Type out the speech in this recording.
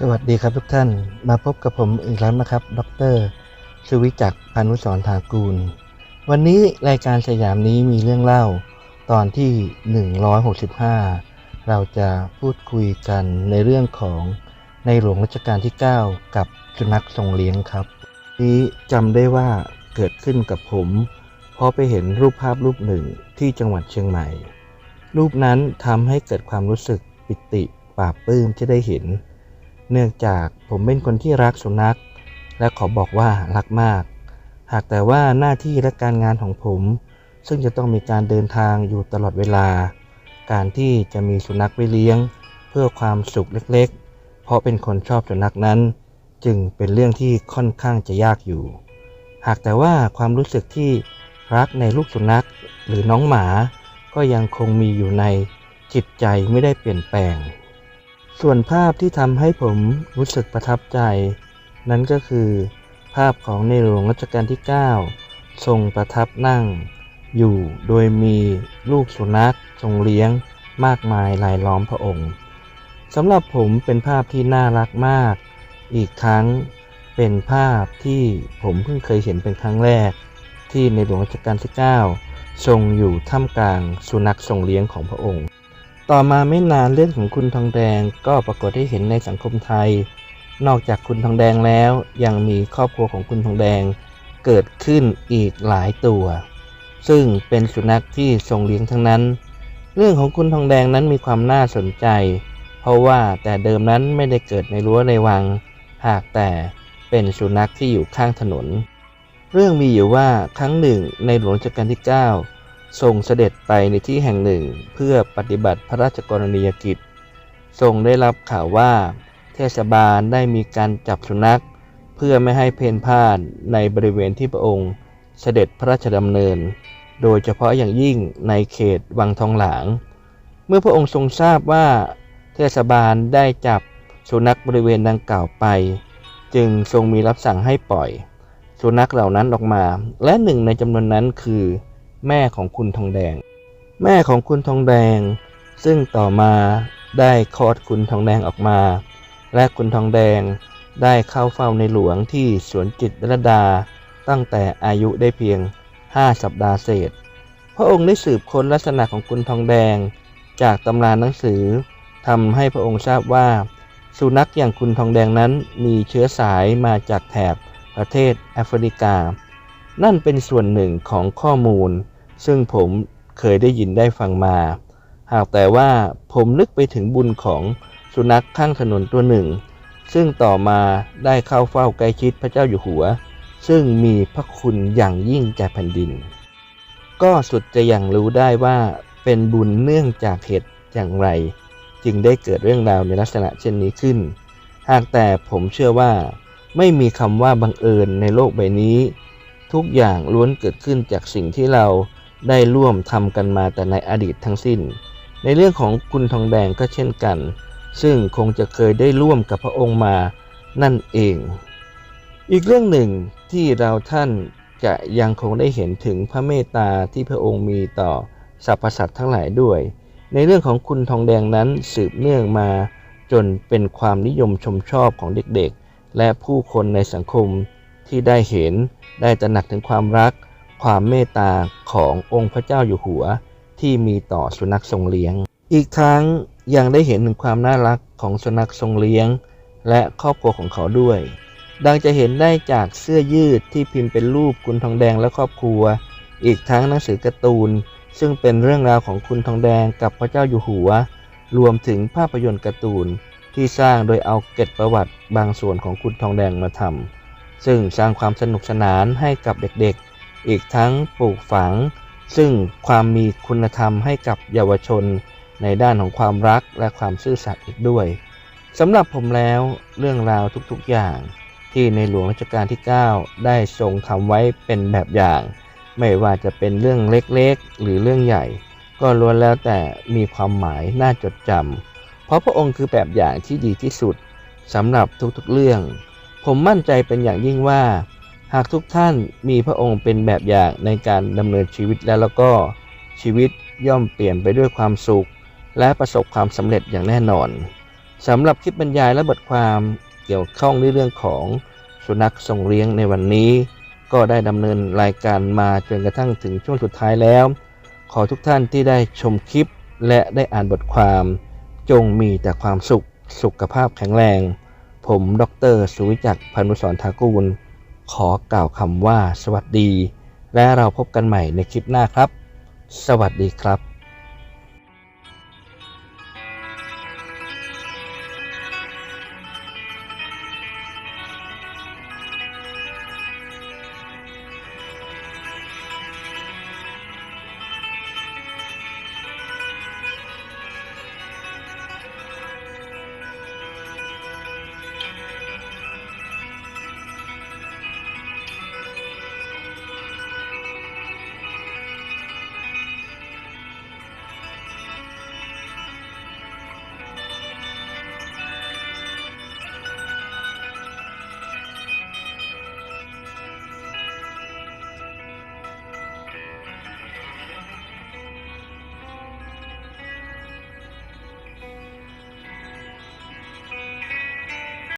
สวัสดีครับทุกท่านมาพบกับผมอีกแล้วนะครับ ดรสุวิจักพานุสรถากูล วันนี้รายการสยามนี้มีเรื่องเล่า ตอนที่ 165 เราจะพูดคุยกันในเรื่องของในหลวงรัชกาลที่ 9 กับสุนัขทรงเลี้ยงครับ นี้จำได้ว่าเกิดขึ้นกับผมเพราะไปเห็นรูปภาพรูปหนึ่งที่จังหวัดเชียงใหม่ รูปนั้นทำให้เกิดความรู้สึกปิติปลาบปลื้มที่ได้เห็น เนื่องจากผมเป็นคนที่รักสุนัข และขอบอกว่ารักมาก หากแต่ว่าหน้าที่และการงานของผม ซึ่งจะต้องมีการเดินทางอยู่ตลอดเวลา การที่จะมีสุนัขไว้เลี้ยง เพื่อความสุขเล็กๆ เพราะเป็นคนชอบสุนัขนั้น จึงเป็นเรื่องที่ค่อนข้างจะยากอยู่ หากแต่ว่าความรู้สึกที่รักในลูกสุนัขหรือน้องหมา ก็ยังคงมีอยู่ในจิตใจไม่ได้เปลี่ยนแปลง ส่วนภาพที่ทำให้ผมรู้สึกประทับใจ นั้นก็คือ ภาพของในหลวงรัชกาลที่ 9 ทรงประทับนั่ง อยู่โดยมีลูกสุนัขทรงเลี้ยงมากมายรายล้อมพระองค์สำหรับผมเป็นภาพที่น่ารักมาก อีกครั้งเป็นภาพที่ผมเพิ่งเคยเห็นเป็นครั้งแรก ที่ในหลวงรัชกาลที่ 9 ทรงอยู่ท่ามกลางสุนัขทรงเลี้ยงของพระองค์ ต่อมาไม่นานเรื่องของคุณทองแดงก็ปรากฏให้เห็นในสังคมไทย นอกจากคุณทองแดงแล้ว ยังมีครอบครัวของคุณทองแดงเกิดขึ้นอีกหลายตัว ซึ่งเป็นสุนัขที่ทรงเลี้ยงทั้งนั้น เรื่องของคุณทองแดงนั้นมีความน่าสนใจ เพราะว่าแต่เดิมนั้นไม่ได้เกิดในรั้วในวัง หากแต่เป็นสุนัขที่อยู่ข้างถนน เรื่องมีอยู่ว่าครั้งหนึ่งในหลวงรัชกาลที่ 9 ทรงเสด็จไปในที่แห่งหนึ่งเพื่อปฏิบัติพระราชกรณียกิจ ทรงได้รับข่าวว่า เทศบาลได้มีการจับสุนัข เพื่อไม่ให้เพนพ่านในบริเวณที่พระองค์ เสด็จพระราชดำเนิน โดยเฉพาะอย่างยิ่งในเขตวังทองหลาง เมื่อพระองค์ทรงทราบว่า เทศบาลได้จับสุนัขบริเวณดังกล่าวไป จึงทรงมีรับสั่งให้ปล่อย สุนัขเหล่านั้นออกมา และหนึ่งในจำนวนนั้นคือ แม่ของคุณทองแดง แม่ของคุณทองแดง ซึ่งต่อมาได้คลอดคุณทองแดงออกมา และคุณทองแดงได้เข้าเฝ้าในหลวงที่สวนจิตรลดา ตั้งแต่อายุได้เพียง 5 สัปดาห์เศษ พระองค์ได้สืบค้นลักษณะของคุณทองแดง จากตำราหนังสือทำให้พระองค์ทราบว่า สุนัขอย่างคุณทองแดงนั้นมีเชื้อสายมาจากแถบประเทศแอฟริกา นั่นเป็นส่วนหนึ่งของข้อมูล ซึ่งผมเคยได้ยินได้ฟังมา หากแต่ว่าผมนึกไปถึงบุญของสุนัขข้างถนนตัวหนึ่ง ซึ่งต่อมาได้เข้าเฝ้าใกล้ชิดพระเจ้าอยู่หัว ซึ่งมีพระคุณอย่างยิ่งแก่แผ่นดิน ก็สุดจะย่างรู้ได้ว่าเป็นบุญเนื่องจากเหตุอย่างไร จึงได้เกิดเรื่องราวในลักษณะเช่นนี้ขึ้น หากแต่ผมเชื่อว่าไม่มีคำว่าบังเอิญในโลกใบนี้ ทุกอย่างล้วนเกิดขึ้นจากสิ่งที่เรา ได้ร่วมทำกันมาแต่ในอดีตทั้งสิ้น ในเรื่องของคุณทองแดงก็เช่นกัน ซึ่งคงจะเคยได้ร่วมกับพระองค์มานั่นเอง อีกเรื่องหนึ่งที่เราท่านจะยังคงได้เห็นถึงพระเมตตาที่พระองค์มีต่อสรรพสัตว์ทั้งหลายด้วย ในเรื่องของคุณทองแดงนั้นสืบเนื่องมา จนเป็นความนิยมชมชอบของเด็กๆ และผู้คนในสังคมที่ได้เห็นได้ตระหนักถึงความรัก ความเมตตาขององค์พระเจ้าอยู่หัวที่มีต่อสุนัขทรงเลี้ยง อีกทั้งยังได้เห็นถึงความน่ารักของสุนัขทรงเลี้ยง และครอบครัวของเขาด้วย ดังจะเห็นได้จากเสื้อยืดที่พิมพ์เป็นรูปคุณทองแดงและครอบครัว อีกทั้งหนังสือการ์ตูน ซึ่งเป็นเรื่องราวของคุณทองแดงกับพระเจ้าอยู่หัว รวมถึงภาพยนตร์การ์ตูนที่สร้างโดยเอาเกร็ดประวัติบางส่วนของคุณทองแดงมาทำซึ่งสร้างความสนุกสนานให้กับเด็กๆ อีกทั้งปลูกฝัง ซึ่งความมีคุณธรรมให้กับเยาวชน ในด้านของความรักและความซื่อสัตย์อีกด้วยสำหรับผมแล้วเรื่องราวทุกๆอย่าง ที่ในหลวงรัชกาลที่ 9 ได้ทรงทำไว้เป็นแบบอย่าง ไม่ว่าจะเป็นเรื่องเล็กๆ หรือเรื่องใหญ่ ก็ล้วนแล้วแต่มีความหมายน่าจดจำเพราะพระองค์คือแบบอย่างที่ดีที่สุดสำหรับทุกๆเรื่อง ผมมั่นใจเป็นอย่างยิ่งว่า หากทุกท่านมีพระองค์เป็นแบบอย่างในการดำเนินชีวิตแล้วแล้วก็ชีวิตย่อมเปลี่ยนไปด้วยความสุข และประสบความสำเร็จอย่างแน่นอนสำหรับคลิปบรรยายและบทความเกี่ยวข้องในเรื่องของสุนัขส่งเลี้ยงในวันนี้ ก็ได้ดำเนินรายการมาจนกระทั่งถึงช่วงสุดท้ายแล้ว ขอทุกท่านที่ได้ชมคลิปและได้อ่านบทความ จงมีแต่ความสุขสุขภาพแข็งแรง ผมดร สุวิจักพานุสรทากูล ขอกล่าวคำว่าสวัสดี และเราพบกันใหม่ในคลิปหน้าครับ สวัสดีครับ